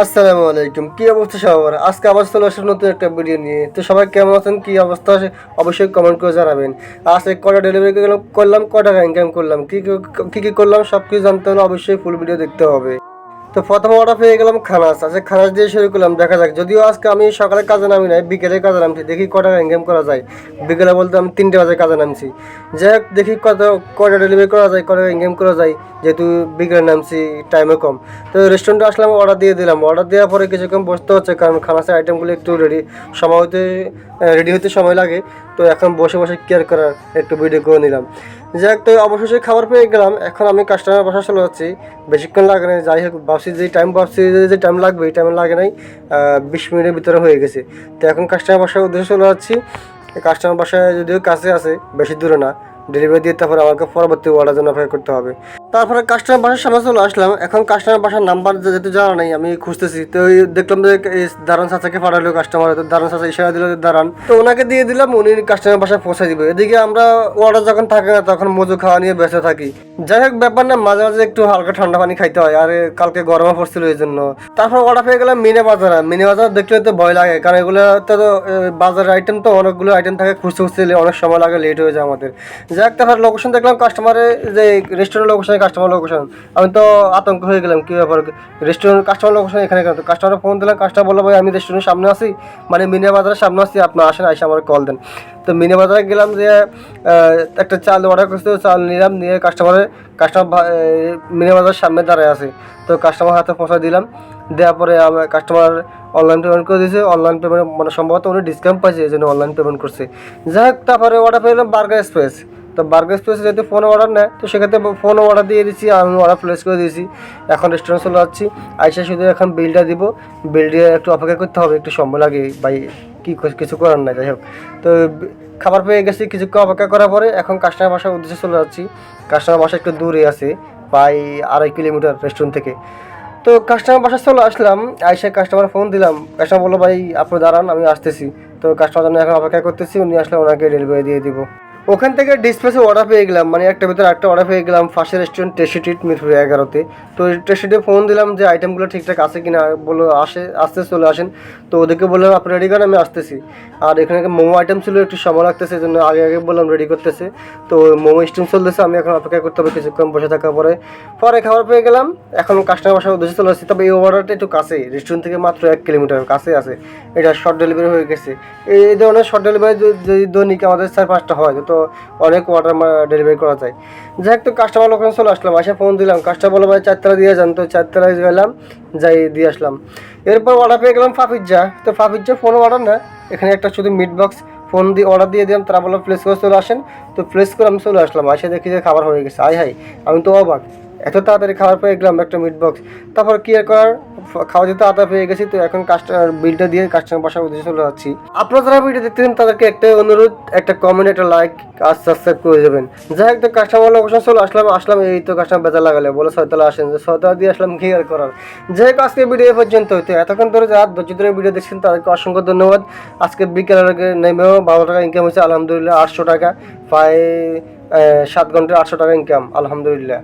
আসসালামু আলাইকুম। কি অবস্থা সবার? আজকে আবার চলে আসলাম নতুন একটা ভিডিও নিয়ে। তো সবাই কেমন আছেন? কি অবস্থা অবশ্যই কমেন্ট করে জানাবেন। আজকে কটা ডেলিভারি করলাম কটা র্যাঙ্ক করলাম? কি কি করলাম? সব কিছু জানতে হলে অবশ্যই ফুল ভিডিও দেখতে হবে। তো প্রথম অর্ডার পেয়ে গেলাম খানাস। আচ্ছা খানাস দিয়ে শুরু করলাম, দেখা যাক। যদিও আজকে আমি সকালে কাজে নামি নাই, বিকেলে কাজে নামছি, দেখি ক টাকা ইনকাম করা যায়। বিকেলে বলতে আমি তিনটে বাজে কাজে নামছি। যাই হোক, দেখি কত, কটা ডেলিভারি করা যায়, কটা ইনকাম করা যায়, যেহেতু বিকেলে নামছি টাইমে কম। তো রেস্টুরেন্টে আসলাম অর্ডার দিয়ে দিলাম। অর্ডার দেওয়ার পরে কিছুক্ষণ বসতে হচ্ছে, কারণ খানাসের আইটেমগুলো একটু রেডি সময় হতে রেডি হতে সময় লাগে। তো এখন বসে বসে কেয়ার করার একটু ভিডিও করে নিলাম। যাক, তো অবশেষে খাবার পেয়ে গেলাম। এখন আমি কাস্টমার বাসা চলে যাচ্ছি। বেশিক্ষণ লাগে নাই। যাই হোক, ভাবছি যে টাইম ভাবছি যে টাইম লাগবে, এই টাইম লাগে নাই। বিশ মিনিটের ভিতরে হয়ে গেছে। তো এখন কাস্টমার বাসার উদ্দেশ্যে চলে যাচ্ছি। কাস্টমার বাসায় যদিও কাছে আছে, বেশি দূরে না। ডেলিভারি দিয়ে তারপরে আমাকে পরবর্তী অর্ডার জন্য অপেক্ষা করতে হবে। তারপরে কাস্টমার বাসার সামনে চলে আসলাম। এখন কাস্টমার বাসার নাম্বার যেহেতু জানা নাই, আমি খুঁজতেছি। তো দেখলাম যে দারান চাচাকে পাঠালো কাস্টমার তো দারান চাচা ইশারা দিল দারান তো ওনাকে দিয়ে দিলাম, উনি কাস্টমার বাসায় পৌঁছে দিবে। এদিকে আমরা অর্ডার যখন থাকে না, তখন মজু খাওয়া নিয়ে ব্যস্ত থাকি। যাই হোক, ব্যাপার না, মাঝে মাঝে একটু হালকা ঠান্ডা পানি খাইতে হয়, আর কালকে গরমে পড়ছিল এই জন্য তারপর অর্ডার পেয়ে গেলাম মিনে বাজার। মিনে বাজার দেখলে তো ভয় লাগে, কারণ এগুলো তো বাজারের আইটেম তো অনেকগুলো আইটেম থাকে, খুঁজতে খুঁজতে অনেক সময় লাগে লেট হয়ে যায় আমাদের। যাক তারপর লোকেশন দেখলাম কাস্টমারের যে রেস্টুরেন্ট লোকেশন কাস্টমার লোকেশন আমি তো আতঙ্ক হয়ে গেলাম, কী ব্যাপার? রেস্টুরেন্ট কাস্টমার লোকেশন এখানে কেন? কাস্টমারে ফোন দিলাম কাস্টমার বলল, ভাই, আমি রেস্টুরেন্টের সামনে আছি। মানে মিনে বাজারের সামনে আছি আপনার আসেন এসে আমার কল দেন। তো মিনে বাজারে গেলাম যে একটা চাল অর্ডার করতে চাল নিলাম, নিয়ে কাস্টমারে কাস্টমার মিনে বাজারের সামনে দাঁড়ায় আছে। তো কাস্টমার হাতে পৌঁছা দিলাম, দেওয়ার পরে আমার কাস্টমার অনলাইন পেমেন্ট করে দিয়েছে। অনলাইন পেমেন্ট মানে সম্ভবত উনি ডিসকাউন্ট পাইছে, এই জন্য অনলাইন পেমেন্ট করছে। যাই হোক তারপরে অর্ডার পেলাম বার্গার স্পেস তো বার্গার স্পেস যেহেতু ফোনে অর্ডার নেয়, তো সেক্ষেত্রে ফোনে অর্ডার দিয়ে দিচ্ছি, আমি অর্ডার প্লেস করে দিয়েছি। এখন রেস্টুরেন্ট চলে যাচ্ছি। আইসা শুধু এখন বিলটা দিব। বিল দিয়ে একটু অপেক্ষা করতে হবে, একটু সময় লাগে, ভাই কি কিছু করার নাই, যাই হোক। তো খাবার পেয়ে গেছি, কিছুক্ষণ অপেক্ষা করার পরে এখন কাস্টমার বাসার উদ্দেশ্যে চলে যাচ্ছি। কাস্টমার বাসা একটু দূরে আছে, প্রায় আড়াই কিলোমিটার রেস্টুরেন্ট থেকে। তো কাস্টমার বাসা চলে আসলাম, আইসা কাস্টমার ফোন দিলাম। কাস্টমার বলল, ভাই, আপনি দাঁড়ান, আমি আসতেছি। তো কাস্টমার জন্য এখন অপেক্ষা করতেছি, উনি আসলে ওনাকে ডেলিভারি দিয়ে দিব। ওখান থেকে ডিসপ্লেসে অর্ডার পেয়ে গেলাম মানে একটা ভিতরে একটা অর্ডার পেয়ে গেলাম first restaurant tasty treat Mirpur এগারোতে। তো টেস্টিতে ফোন দিলাম যে আইটেমগুলো ঠিকঠাক আছে কিনা, বলল আসে, আসতে চলে আসেন। তো ওদেরকে বললাম, আপনি রেডি করেন, আমি আসতেছি। আর এখানে মোমো আইটেম ছিল, একটু সময় লাগতেছে জন্য আগে আগে বললাম রেডি করতেছে। তো মোমো স্টিম চলতেছে, আমি এখন অপেক্ষা করতে হবে কিছুক্ষণ বসে থাকার পরে। পরে খাবার পেয়ে গেলাম, এখন কাস্টমার বাসার উদ্দেশ্যে চলে আসছি। তবে এই অর্ডারটা একটু কাছে রেস্টুরেন্ট থেকে মাত্র এক কিলোমিটার কাছে আছে। এটা শর্ট ডেলিভারি হয়ে গেছে। এই ধরনের শর্ট ডেলিভারি যদি দৈনিক আমাদের চার পাঁচটা হয়, তো অনেক অর্ডার ডেলিভারি করা যায়। যাই তো কাস্টমার ওখানে চলে আসলাম, আসে ফোন দিলাম। কাস্টমার বলো ভাই চারতলা দিয়ে যান। তো চারতলায় গেলাম, যাই দিয়ে আসলাম। এরপর অর্ডার পেয়ে গেলাম ফাফিজ্জা তো ফাফিজ্জা ফোন অর্ডার না, এখানে একটা শুধু মিট বক্স ফোন দিয়ে অর্ডার দিয়ে দিলাম। তারা বললাম প্লেস করে চলে আসেন। তো প্লেস করে আমি চলে আসলাম। আসে দেখি যে খাবার হয়ে গেছে। আয় হাই, আমি তো অবাক। এত তাড়াতাড়ি খাবার পেয়ে গেলাম একটা মিট বক্স তারপর কি আর করার? খাওয়া যেতে আদা পেয়ে গেছি, তো এখন কাস্টমার বিলটা দিয়ে কাস্টমার বাসার উদ্দেশ্যে চলে যাচ্ছি। আপনারা যারা ভিডিও দেখতেছেন, তাদেরকে একটা অনুরোধ, একটা কমেন্ট একটা লাইক আর সাবস্ক্রাইব করে দেবেন। যাই হোক, তো কাস্টমার লোকেশন চলে আসলাম আসলাম এই তো কাস্টমার বেজা লাগালে, বলে ছয়তলা আসেন, যে ছয়তলা দিয়ে আসলাম, কি আর করার? যাই হোক, আজকে ভিডিও পর্যন্ত তো এতক্ষণ ধরে যারা ধৈর্য ধরে ভিডিও দেখছেন, তাদেরকে অসংখ্য ধন্যবাদ। আজকে বিকেলের নেমেও বারো টাকা ইনকাম হয়েছে, আলহামদুলিল্লাহ, আটশো টাকা। প্রায় সাত ঘন্টায় আটশো টাকা ইনকাম আলহামদুলিল্লাহ।